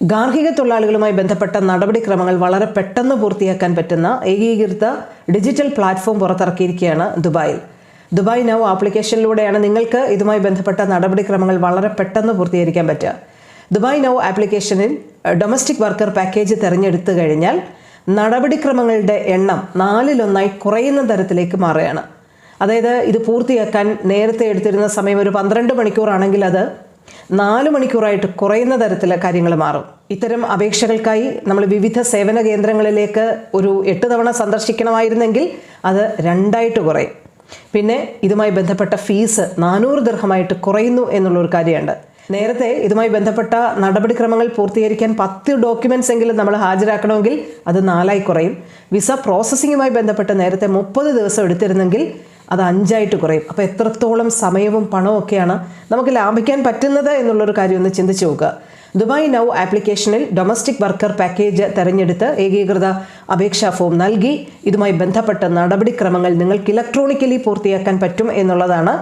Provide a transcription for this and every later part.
ഗാർഹിക തൊഴിലാളികളുമായി ബന്ധപ്പെട്ട നടപടിക്രമങ്ങൾ വളരെ പെട്ടെന്ന് പൂർത്തിയാക്കാൻ പറ്റുന്ന ഏകീകൃത ഡിജിറ്റൽ പ്ലാറ്റ്ഫോം പുറത്തിറക്കിയിരിക്കുകയാണ് ദുബായിൽ. ദുബായ് നൗ ആപ്ലിക്കേഷനിലൂടെയാണ് നിങ്ങൾക്ക് ഇതുമായി ബന്ധപ്പെട്ട നടപടിക്രമങ്ങൾ വളരെ പെട്ടെന്ന് പൂർത്തീകരിക്കാൻ പറ്റുക. ദുബായ് നൗ ആപ്ലിക്കേഷനിൽ ഡൊമസ്റ്റിക് വർക്കർ പാക്കേജ് തിരഞ്ഞെടുത്തു കഴിഞ്ഞാൽ നടപടിക്രമങ്ങളുടെ എണ്ണം നാലിലൊന്നായി കുറയുന്ന തരത്തിലേക്ക് മാറുകയാണ്. അതായത് ഇത് പൂർത്തിയാക്കാൻ നേരത്തെ എടുത്തിരുന്ന സമയം ഒരു പന്ത്രണ്ട് മണിക്കൂറാണെങ്കിൽ അത് നാല് മണിക്കൂറായിട്ട് കുറയുന്ന തരത്തിൽ കാര്യങ്ങൾ മാറും. ഇത്തരം അപേക്ഷകൾക്കായി നമ്മൾ വിവിധ സേവന കേന്ദ്രങ്ങളിലേക്ക് ഒരു എട്ട് തവണ സന്ദർശിക്കണമായിരുന്നെങ്കിൽ അത് രണ്ടായിട്ട് കുറയും. പിന്നെ ഇതുമായി ബന്ധപ്പെട്ട ഫീസ് നാനൂറ് ദീർഘമായിട്ട് കുറയുന്നു എന്നുള്ളൊരു കാര്യമുണ്ട്. നേരത്തെ ഇതുമായി ബന്ധപ്പെട്ട നടപടിക്രമങ്ങൾ പൂർത്തീകരിക്കാൻ പത്ത് ഡോക്യുമെന്റ്സ് എങ്കിലും നമ്മൾ ഹാജരാക്കണമെങ്കിൽ അത് നാലായി കുറയും. വിസ പ്രോസസ്സിങ്ങുമായി ബന്ധപ്പെട്ട് നേരത്തെ മുപ്പത് ദിവസം എടുത്തിരുന്നെങ്കിൽ അത് അഞ്ചായിട്ട് കുറയും. അപ്പോൾ എത്രത്തോളം സമയവും പണവും ഒക്കെയാണ് നമുക്ക് ലാഭിക്കാൻ പറ്റുന്നത് എന്നുള്ളൊരു കാര്യം ഒന്ന് ചിന്തിച്ചു നോക്കുക. ദുബായ് നൗ ആപ്ലിക്കേഷനിൽ ഡൊമസ്റ്റിക് വർക്കർ പാക്കേജ് തെരഞ്ഞെടുത്ത് ഏകീകൃത അപേക്ഷാ ഫോം നൽകി. ഇതുമായി ബന്ധപ്പെട്ട നടപടിക്രമങ്ങൾ നിങ്ങൾക്ക് ഇലക്ട്രോണിക്കലി പൂർത്തിയാക്കാൻ പറ്റും എന്നുള്ളതാണ്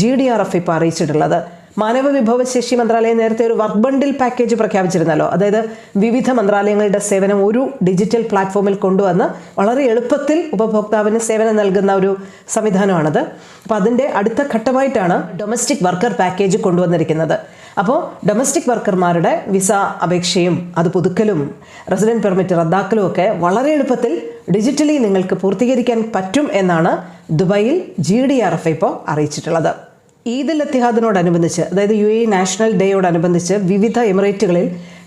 ജി ഡി ആർ എഫ് ഇപ്പോൾ അറിയിച്ചിട്ടുള്ളത്. മാനവ വിഭവശേഷി മന്ത്രാലയം നേരത്തെ ഒരു വർക്ക് ബണ്ടിൽ പാക്കേജ് പ്രഖ്യാപിച്ചിരുന്നല്ലോ. അതായത് വിവിധ മന്ത്രാലയങ്ങളുടെ സേവനം ഒരു ഡിജിറ്റൽ പ്ലാറ്റ്ഫോമിൽ കൊണ്ടുവന്ന് വളരെ എളുപ്പത്തിൽ ഉപഭോക്താവിന് സേവനം നൽകുന്ന ഒരു സംവിധാനമാണത്. അപ്പോൾ അതിന്റെ അടുത്ത ഘട്ടമായിട്ടാണ് ഡൊമസ്റ്റിക് വർക്കർ പാക്കേജ് കൊണ്ടുവന്നിരിക്കുന്നത്. അപ്പോൾ ഡൊമസ്റ്റിക് വർക്കർമാരുടെ വിസ അപേക്ഷയും അത് പുതുക്കലും റെസിഡന്റ് പെർമിറ്റ് റദ്ദാക്കലും ഒക്കെ വളരെ എളുപ്പത്തിൽ ഡിജിറ്റലി നിങ്ങൾക്ക് പൂർത്തീകരിക്കാൻ പറ്റും എന്നാണ് ദുബായിൽ ജി ഡി ആർ എഫ് ഇപ്പോൾ അറിയിച്ചിട്ടുള്ളത്. ഈദ് ഉൽ അത്തിഹാദിനോടനുബന്ധിച്ച് അതായത് യു എ നാഷണൽ ഡേയോടനുബന്ധിച്ച് വിവിധ എമിറേറ്റുകളിൽ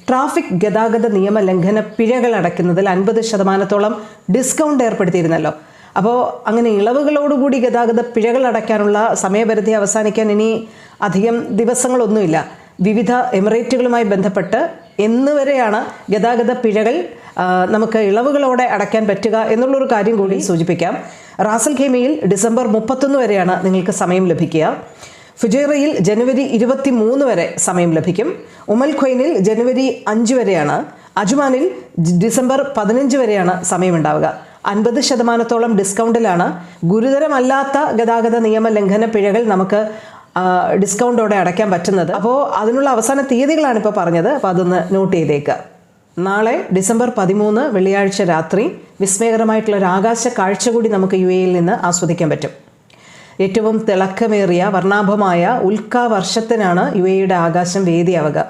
ട്രാഫിക് ഗതാഗത നിയമ ലംഘന പിഴകൾ അടയ്ക്കുന്നതിൽ അൻപത് ശതമാനത്തോളം ഡിസ്കൗണ്ട് ഏർപ്പെടുത്തിയിരുന്നല്ലോ. അപ്പോൾ അങ്ങനെ ഇളവുകളോടുകൂടി ഗതാഗത പിഴകൾ അടയ്ക്കാനുള്ള സമയപരിധി അവസാനിക്കാൻ ഇനി അധികം ദിവസങ്ങളൊന്നുമില്ല. വിവിധ എമിറേറ്റുകളുമായി ബന്ധപ്പെട്ട് എന്ന് വരെയാണ് ഗതാഗത പിഴകൾ നമുക്ക് ഇളവുകളോടെ അടയ്ക്കാൻ പറ്റുക എന്നുള്ളൊരു കാര്യം കൂടി സൂചിപ്പിക്കാം. റാസൽ ഖേമയിൽ ഡിസംബർ മുപ്പത്തൊന്ന് വരെയാണ് നിങ്ങൾക്ക് സമയം ലഭിക്കുക. ഫുജേറയിൽ ജനുവരി ഇരുപത്തി മൂന്ന് വരെ സമയം ലഭിക്കും. ഉമൽ ഖൈനിൽ ജനുവരി അഞ്ച് വരെയാണ്. അജ്മാനിൽ ഡിസംബർ പതിനഞ്ച് വരെയാണ് സമയമുണ്ടാവുക. അൻപത് ശതമാനത്തോളം ഡിസ്കൗണ്ടിലാണ്. ഗുരുതരമല്ലാത്ത ഗതാഗത നിയമ ലംഘന പിഴകൾ നമുക്ക് ഡിസ്കൗണ്ടോടെ അടയ്ക്കാൻ പറ്റുന്നത്. അപ്പോൾ അതിനുള്ള അവസാന തീയതികളാണ് ഇപ്പോൾ പറഞ്ഞത്. അപ്പോൾ അതൊന്ന് നോട്ട് ചെയ്തേക്കുക നാളെ ഡിസംബർ പതിമൂന്ന് വെള്ളിയാഴ്ച രാത്രി വിസ്മയകരമായിട്ടുള്ള ഒരു ആകാശ കാഴ്ച കൂടി നമുക്ക് യു എയിൽ നിന്ന് ആസ്വദിക്കാൻ പറ്റും. ഏറ്റവും തിളക്കമേറിയ വർണാഭമായ ഉൽക്കാവർഷത്തിനാണ് യു എയുടെ ആകാശം വേദിയാവുക.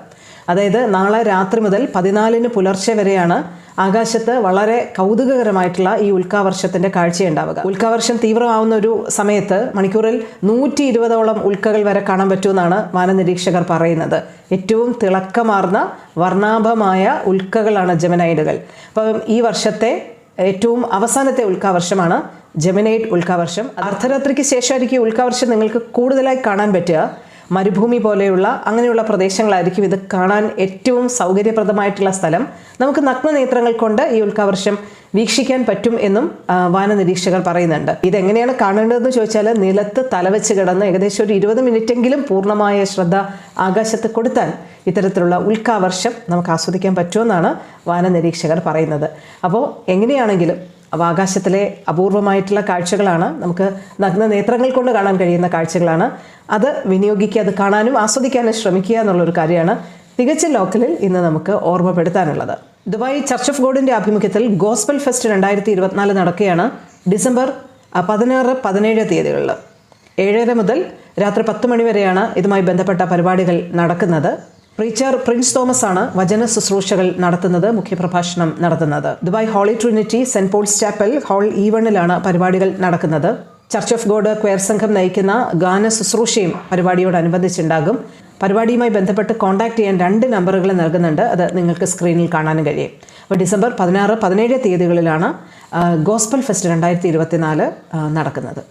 അതായത് നാളെ രാത്രി മുതൽ പതിനാലിന് പുലർച്ചെ വരെയാണ് ആകാശത്ത് വളരെ കൗതുകകരമായിട്ടുള്ള ഈ ഉൽക്കാവർഷത്തിന്റെ കാഴ്ചയുണ്ടാവുക. ഉൽക്കാവർഷം തീവ്രമാവുന്ന ഒരു സമയത്ത് മണിക്കൂറിൽ നൂറ്റി ഇരുപതോളം ഉൽക്കകൾ വരെ കാണാൻ പറ്റുമെന്നാണ് വാനനിരീക്ഷകർ പറയുന്നത്. ഏറ്റവും തിളക്കമാർന്ന വർണാഭമായ ഉൽക്കകളാണ് ജമനൈഡുകൾ അപ്പം ഈ വർഷത്തെ ഏറ്റവും അവസാനത്തെ ഉൽക്കാവർഷമാണ്. ജെമിനൈറ്റ് ഉൽക്കാവർഷം. അർദ്ധരാത്രിക്ക് ശേഷമായിരിക്കും ഉൽക്കാവർഷം നിങ്ങൾക്ക് കൂടുതലായി കാണാൻ പറ്റുക. മരുഭൂമി പോലെയുള്ള അങ്ങനെയുള്ള പ്രദേശങ്ങളായിരിക്കും ഇത് കാണാൻ ഏറ്റവും സൗകര്യപ്രദമായിട്ടുള്ള സ്ഥലം. നമുക്ക് നഗ്നനേത്രങ്ങൾ കൊണ്ട് ഈ ഉൽക്കാവർഷം വീക്ഷിക്കാൻ പറ്റും എന്നും വാന വാനനിരീക്ഷകർ പറയുന്നുണ്ട്. ഇതെങ്ങനെയാണ് കാണേണ്ടതെന്ന് ചോദിച്ചാൽ നിലത്ത് തലവെച്ച് കിടന്ന് ഏകദേശം ഒരു ഇരുപത് മിനിറ്റെങ്കിലും പൂർണമായ ശ്രദ്ധ ആകാശത്ത് കൊടുത്താൽ ഇത്തരത്തിലുള്ള ഉൽക്കാവർഷം നമുക്ക് ആസ്വദിക്കാൻ പറ്റുമെന്നാണ് വാനനിരീക്ഷകർ പറയുന്നത്. അപ്പോൾ എങ്ങനെയാണെങ്കിലും അപ്പോൾ ആകാശത്തിലെ അപൂർവമായിട്ടുള്ള കാഴ്ചകളാണ് നമുക്ക് നഗ്ന നേത്രങ്ങൾ കൊണ്ട് കാണാൻ കഴിയുന്ന കാഴ്ചകളാണ്. അത് വിനിയോഗിക്കുക അത് കാണാനും ആസ്വദിക്കാനും ശ്രമിക്കുക എന്നുള്ളൊരു കാര്യമാണ് തികച്ച ലോക്കലിൽ ഇന്ന് നമുക്ക് ഓർമ്മപ്പെടുത്താനുള്ളത്. ദുബായ് ചർച്ച് ഓഫ് ഗോഡിന്റെ ആഭിമുഖ്യത്തിൽ ഗോസ്ബൽ ഫെസ്റ്റ് രണ്ടായിരത്തി ഇരുപത്തിനാല് നടക്കുകയാണ് ഡിസംബർ പതിനാറ് പതിനേഴ് തീയതികളിൽ ഏഴര മുതൽ രാത്രി പത്ത് മണിവരെയാണ് ഇതുമായി ബന്ധപ്പെട്ട പരിപാടികൾ നടക്കുന്നത്. പ്രീച്ചർ പ്രിൻസ് തോമസ് ആണ് വചന ശുശ്രൂഷകൾ നടത്തുന്നത് മുഖ്യപ്രഭാഷണം നടത്തുന്നത്. Dubai holy Trinity saint Paul's chapel Hall E വണ്ണിലാണ് പരിപാടികൾ നടക്കുന്നത്. ചർച്ച് ഓഫ് ഗോഡ് ക്വയർ സംഘം നയിക്കുന്ന ഗാന ശുശ്രൂഷയും പരിപാടിയോടനുബന്ധിച്ചുണ്ടാകും. പരിപാടിയുമായി ബന്ധപ്പെട്ട് കോൺടാക്ട് ചെയ്യാൻ രണ്ട് നമ്പറുകൾ നൽകുന്നുണ്ട്. അത് നിങ്ങൾക്ക് സ്ക്രീനിൽ കാണാനും കഴിയും. അപ്പോൾ ഡിസംബർ പതിനാറ് പതിനേഴ് തീയതികളിലാണ് ഗോസ്പൽ ഫെസ്റ്റ് രണ്ടായിരത്തി നടക്കുന്നത്.